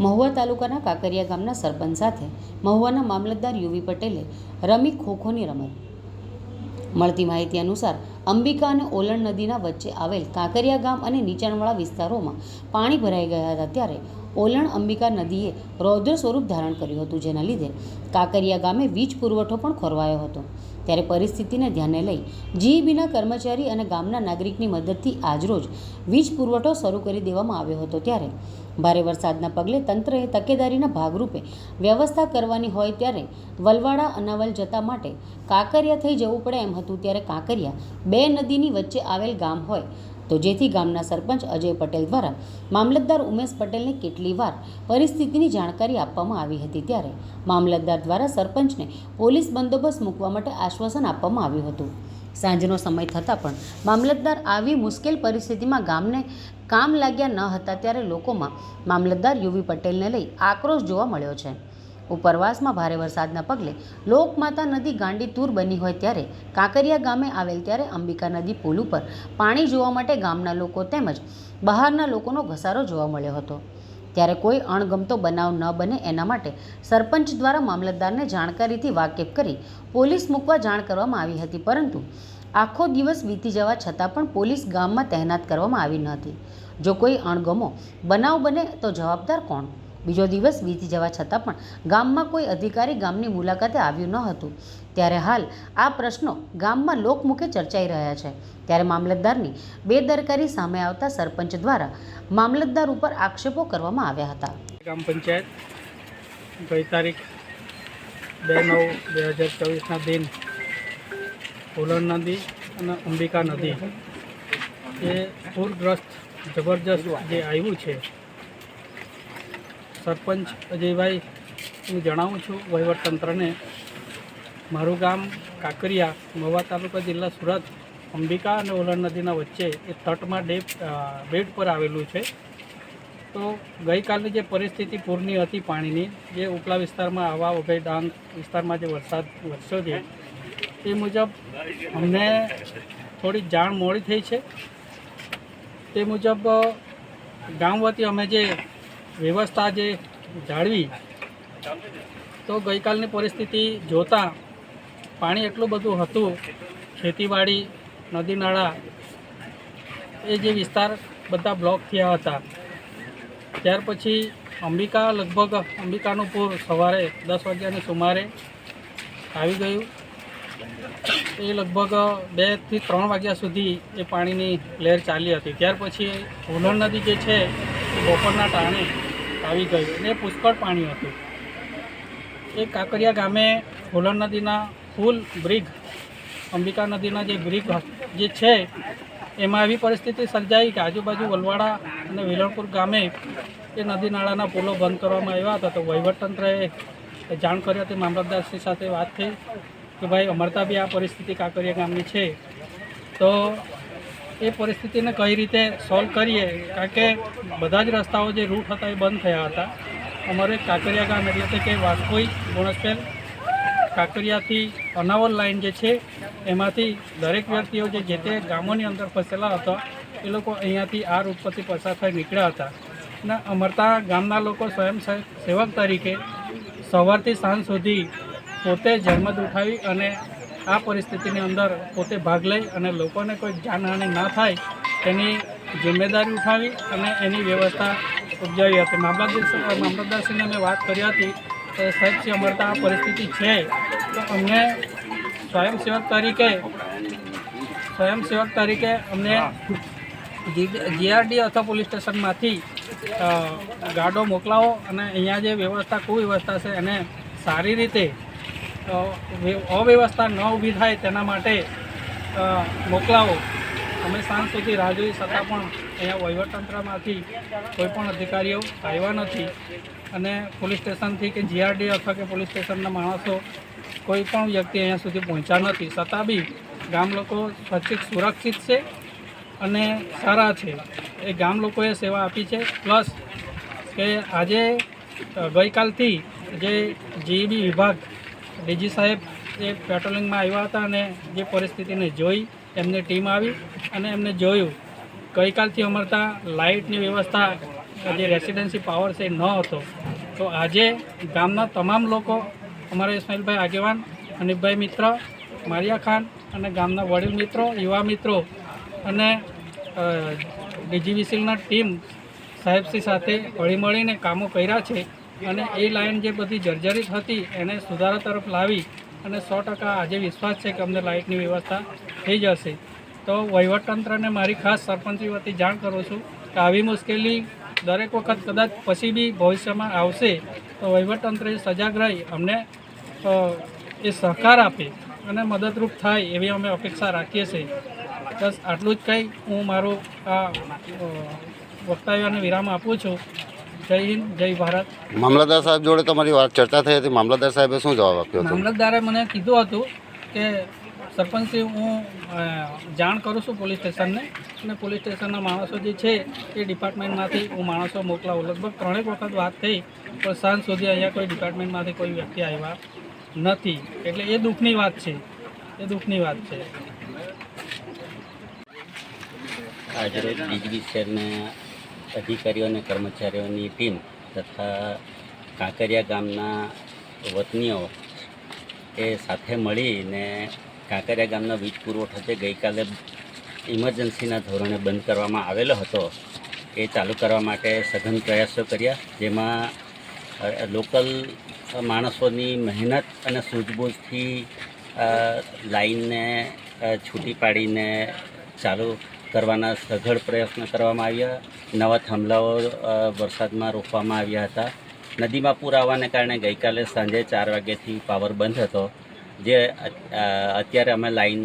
મહુવા તાલુકાના કાકરિયા ગામના સરપંચ સાથે મહુવાના મામલતદાર યુવી પટેલે રમી ખોખોની રમત. મળતી માહિતી અનુસાર અંબિકા અને ઓલણ નદીના વચ્ચે આવેલ કાંકરિયા ગામ અને નીચાણવાળા વિસ્તારોમાં પાણી ભરાઈ ગયા હતા ત્યારે ઓલણ અંબિકા નદીએ રૌદ્ર સ્વરૂપ ધારણ કર્યું હતું, જેના લીધે કાંકરિયા ગામે વીજ પુરવઠો પણ ખોરવાયો હતો. ત્યારે પરિસ્થિતિને ધ્યાને લઈ જીઈબીના કર્મચારી અને ગામના નાગરિકની મદદથી આજરોજ વીજ પુરવઠો શરૂ કરી દેવામાં આવ્યો હતો. ત્યારે ભારે વરસાદના પગલે તંત્રએ તકેદારીના ભાગરૂપે વ્યવસ્થા કરવાની હોય ત્યારે વલવાડા અનાવલ જતા માટે કાંકરિયા થઈ જવું પડે એમ હતું. ત્યારે કાંકરિયા બે નદીની વચ્ચે આવેલ ગામ હોય તો જેથી ગામના સરપંચ અજય પટેલ દ્વારા મામલતદાર ઉમેશ પટેલને કેટલી વાર પરિસ્થિતિની જાણકારી આપવામાં આવી હતી ત્યારે મામલતદાર દ્વારા સરપંચને પોલીસ બંદોબસ્ત મૂકવા માટે આશ્વાસન આપવામાં આવ્યું હતું. સાંજનો સમય થતાં પણ મામલતદાર આવી મુશ્કેલ પરિસ્થિતિમાં ગામને કામ લાગ્યા ન હતા ત્યારે લોકોમાં મામલતદાર યુવી પટેલને લઈ આક્રોશ જોવા મળ્યો છે. ઉપરવાસમાં ભારે વરસાદના પગલે લોકમાતા નદી ગાંડી તૂર બની હોય ત્યારે કાંકરિયા ગામે આવેલ ત્યારે અંબિકા નદી પુલ ઉપર પાણી જોવા માટે ગામના લોકો તેમજ બહારના લોકોનો ઘસારો જોવા મળ્યો હતો. ત્યારે કોઈ અણગમતો બનાવ ન બને એના માટે સરપંચ દ્વારા મામલતદારને જાણકારીથી વાકેફ કરી પોલીસ મૂકવા જાણ કરવામાં આવી હતી, પરંતુ આખો દિવસ વીતી જવા છતાં પણ પોલીસ ગામમાં તહેનાત કરવામાં આવી ન હતી. જો કોઈ અણગમો, બનાવ બને તો જવાબદાર કોણ? બીજો દિવસ વીતી જવા છતાં પણ ગામમાં કોઈ અધિકારી ગામની મુલાકાતે આવ્યું ન હતું. ત્યારે હાલ આ પ્રશ્નો ગામમાં લોકમુખે ચર્ચાઈ રહ્યા છે. ત્યારે મામલતદારની બેદરકારી સામે આવતા સરપંચ દ્વારા મામલતદાર ઉપર આક્ષેપો કરવામાં આવ્યા હતા. ગ્રામ પંચાયત, ગઈ તારીખ બે નવ બે હજાર ચોવીસના દિન ઓલણ નદી અને અંબિકા નદી એ પૂરગ્રસ્ત, જબરજસ્ત જે આવ્યું છે સરપંચ અજયભાઈ, હું જણાવું છું વહીવટતંત્રને. મારું ગામ કાંકરિયા, મહુવા તાલુકા જિલ્લા સુરત, અંબિકા અને ઓલણ નદીના વચ્ચે એ તટમાં ડેપ બેડ પર આવેલું છે. તો ગઈકાલની જે પરિસ્થિતિ પૂરની હતી પાણીની, જે ઉપલા વિસ્તારમાં આવા ઉભય ડાંગ વિસ્તારમાં જે વરસાદ વરસ્યો છે, એ મુજબ અમને થોડી જાણ મોડી થઈ છે. તે મુજબ ગામ વતી અમે જે વ્યવસ્થા જે જાળવી, તો ગઈકાલની પરિસ્થિતિ જોતાં પાણી એટલું બધું હતું, ખેતીવાડી, નદી નાળા, એ જે વિસ્તાર બધા બ્લોક થયા હતા. ત્યાર પછી અંબિકા લગભગ અંબિકાનું પૂર સવારે દસ વાગ્યાની સુમારે આવી ગયું. એ લગભગ બેથી ત્રણ વાગ્યા સુધી એ પાણીની લહેર ચાલી હતી. ત્યાર પછી ઉલણ નદી જે છે, એ બપોરના ટાણે આવી ગયું અને પુષ્કળ પાણી હતું. એ કાંકરિયા ગામે ઉલણ નદીના ફૂલ બ્રિજ અંબિકા નદીના જે બ્રિજ જે છે, એમાં એવી પરિસ્થિતિ સર્જાઈ કે આજુબાજુ વલવાડા અને વિલણપુર ગામે એ નદી નાળાના પુલો બંધ કરવામાં આવ્યા હતા. તો વહીવટતંત્રએ જાણ કરી હતી મામલતદારશ્રી સાથે વાત થઈ કે ભાઈ, અમરતા બી આ પરિસ્થિતિ કાંકરિયા ગામની છે. તો એ પરિસ્થિતિને કઈ રીતે સોલ્વ કરીએ? કારણ કે બધા જ રસ્તાઓ જે રૂટ હતા એ બંધ થયા હતા. અમારે કાંકરિયા ગામ એટલે કે વાસ્કોઈ, ગુણસ્પેલ, કાંકરિયાથી અનાવલ લાઈન જે છે, એમાંથી દરેક વ્યક્તિઓ જે જે તે ગામોની અંદર ફસેલા હતા, એ લોકો અહીંયાથી આ રૂટ પરથી પસાર થઈ નીકળ્યા હતા. અને અમરતા ગામના લોકો સ્વયં સેવક તરીકે સવારથી સાંજ સુધી પોતે જહેમત ઉઠાવી અને આ પરિસ્થિતિની અંદર પોતે ભાગ લઈ અને લોકોને કોઈ જાનહાનિ ના થાય તેની જિમ્મેદારી ઉઠાવી અને એની વ્યવસ્થા ઉપજાવી હતી. મામલતદાર મામલતદારશ્રીને મેં વાત કરી હતી તો સાહેબ અમરતા આ પરિસ્થિતિ છે, તો અમને સ્વયંસેવક તરીકે સ્વયંસેવક તરીકે અમને જીઆરડી અથવા પોલીસ સ્ટેશનમાંથી ગાડો મોકલાવો અને અહીંયા જે વ્યવસ્થા કુવ્યવસ્થા છે એને સારી રીતે અવ્યવસ્થા ન ઊભી થાય તેના માટે મોકલાવો. અમે સાંજ સુધી રાહ જોઈ છતાં પણ અહીંયા વહીવટતંત્રમાંથી કોઈ પણ અધિકારીઓ આવ્યા નથી. અને પોલીસ સ્ટેશનથી કે જીઆરડી અથવા કે પોલીસ સ્ટેશનના માણસો કોઈ પણ વ્યક્તિ અહીંયા સુધી પહોંચ્યા નથી. છતાં બી ગામ લોકો સ્વચ્છિત, સુરક્ષિત છે અને સારા છે. એ ગામ લોકોએ સેવા આપી છે. પ્લસ કે આજે ગઈકાલથી જે જીઈબી વિભાગ ડીજી સાહેબ એ પેટ્રોલિંગમાં આવ્યા હતા અને જે પરિસ્થિતિને જોઈ, એમની ટીમ આવી અને એમને જોયું. ગઈકાલથી અમારે ત્યાં લાઇટની વ્યવસ્થા, જે રેસિડેન્સી પાવર છે એ ન હતો. તો આજે ગામના તમામ લોકો, અમારા ઇસ્માઇલભાઈ આગેવાન, હનીફભાઈ મિત્ર, મારિયા ખાન અને ગામના વડીલ મિત્રો, યુવા મિત્રો અને ડીજીવીસીલના ટીમ સાહેબશ્રી સાથે હળી મળીને કામો કર્યા છે. અને એ લાઇન જે બધી જર્જરિત હતી એને સુધારા તરફ લાવી અને સો ટકા આજે વિશ્વાસ છે કે અમને લાઇટની વ્યવસ્થા થઈ જશે. તો વહીવટતંત્રને મારી ખાસ સરપંચની વતી જાણ કરું છું કે આવી મુશ્કેલી દરેક વખત કદાચ પછી બી ભવિષ્યમાં આવશે, તો વહીવટતંત્રે સજાગ રહી, અમને એ સહકાર આપે અને મદદરૂપ થાય એવી અમે અપેક્ષા રાખીએ છીએ. બસ આટલું જ કંઈ હું મારું આ વક્તવ્યને વિરામ આપું છું. જય હિન્દ જય ભારત. મામલતદાર સાહેબ જોડે તમારી વાત ચર્ચા થઈ હતી. મામલતદાર સાહેબે શું જવાબ આપ્યો હતો? મામલતદારે મને કીધું હતું કે સરપંચશ્રી હું જાણ કરું છું પોલીસ સ્ટેશનને અને પોલીસ સ્ટેશનના માણસો જે છે એ ડિપાર્ટમેન્ટમાંથી હું માણસો મોકલાવું. લગભગ ત્રણેક વખત વાત થઈ પણ સાંજ સુધી અહીંયા કોઈ ડિપાર્ટમેન્ટમાંથી કોઈ વ્યક્તિ આવ્યા નથી. એટલે એ દુઃખની વાત છે. એ દુઃખની વાત છે. આજરોજ ડીજવી શહેરના અધિકારીઓ અને કર્મચારીઓની ટીમ તથા કાંકરિયા ગામના વતનીઓ એ સાથે મળીને કાંકરિયા ગામના વીજ પુરવઠો જે ગઈકાલે ઇમરજન્સીના ધોરણે બંધ કરવામાં આવેલો હતો, એ ચાલુ કરવા માટે સઘન પ્રયાસો કર્યા, જેમાં લોકલ માણસોની મહેનત અને સૂઝબૂઝથી લાઈનને છૂટી પાડીને ચાલુ કરવાના સઘળ પ્રયત્ન કરવામાં આવ્યા. નવા થાંભલાઓ વરસાદમાં રોપવામાં આવ્યા હતા. નદીમાં પૂર આવવાને કારણે ગઈકાલે સાંજે ચાર વાગ્યાથી પાવર બંધ હતો. જે અત્યારે અમે લાઈન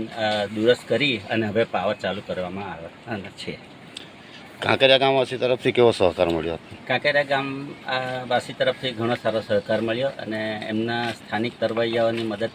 દુરસ્ત કરી અને હવે પાવર ચાલુ કરવામાં આવ્યા છે. કાંકેરા ગામવાસી તરફથી કેવો સહકાર મળ્યો? કાંકેરા ગામ આ તરફથી ઘણો સારો સહકાર મળ્યો અને એમના સ્થાનિક તરવૈયાઓની મદદ